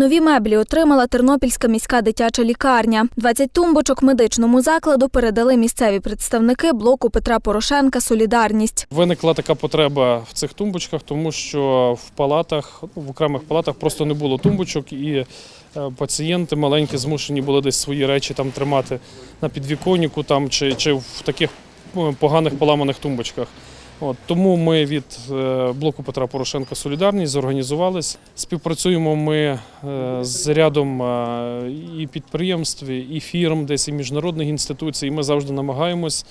Нові меблі отримала Тернопільська міська дитяча лікарня. 20 тумбочок медичному закладу передали місцеві представники блоку Петра Порошенка Солідарність. Виникла така потреба в цих тумбочках, тому що в палатах, в окремих палатах просто не було тумбочок, і е, пацієнти маленькі змушені були десь свої речі там тримати на підвіконнику там, чи, чи в таких е, поганих поламаних тумбочках. От, тому ми від е, блоку Петра Порошенка Солідарність зорганізувались. Співпрацюємо ми е, з рядом е, і підприємств, і фірм, десь і міжнародних інституцій. І ми завжди намагаємось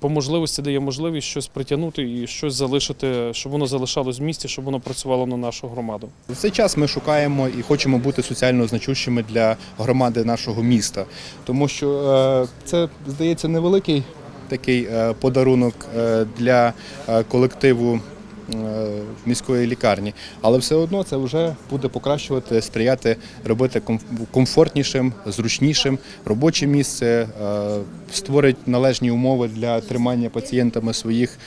по можливості дає можливість щось притягнути і щось залишити, щоб воно залишалось в місті, щоб воно працювало на нашу громаду. В цей час ми шукаємо і хочемо бути соціально значущими для громади нашого міста, тому що це здається невеликий такий е, подарунок е, для е, колективу. Міської лікарні, але все одно це вже буде покращувати, сприяти робити комфортнішим, зручнішим робоче місце, створить належні умови для тримання пацієнтами своїх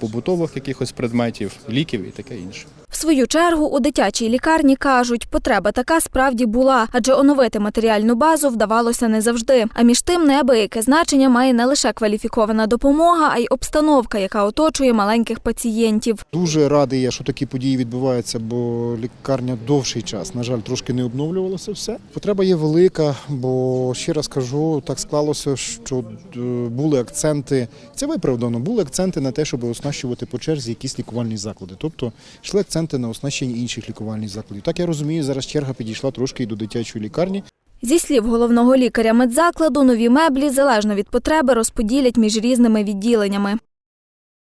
побутових якихось предметів, ліків і таке інше. Свою чергу у дитячій лікарні кажуть, потреба така справді була, адже оновити матеріальну базу вдавалося не завжди. А між тим неабияке значення має не лише кваліфікована допомога, а й обстановка, яка оточує маленьких пацієнтів. Дуже радий я, що такі події відбуваються, бо лікарня довший час, на жаль, трошки не обновлювалося все. Потреба є велика, бо ще раз кажу, так склалося, що е, були акценти. Це виправдано. Були акценти на те, щоб оснащувати по черзі якісь лікувальні заклади. Тобто йшли акценти на оснащення інших лікувальних закладів. Так я розумію, зараз черга підійшла трошки і до дитячої лікарні. Зі слів головного лікаря медзакладу, нові меблі залежно від потреби розподілять між різними відділеннями.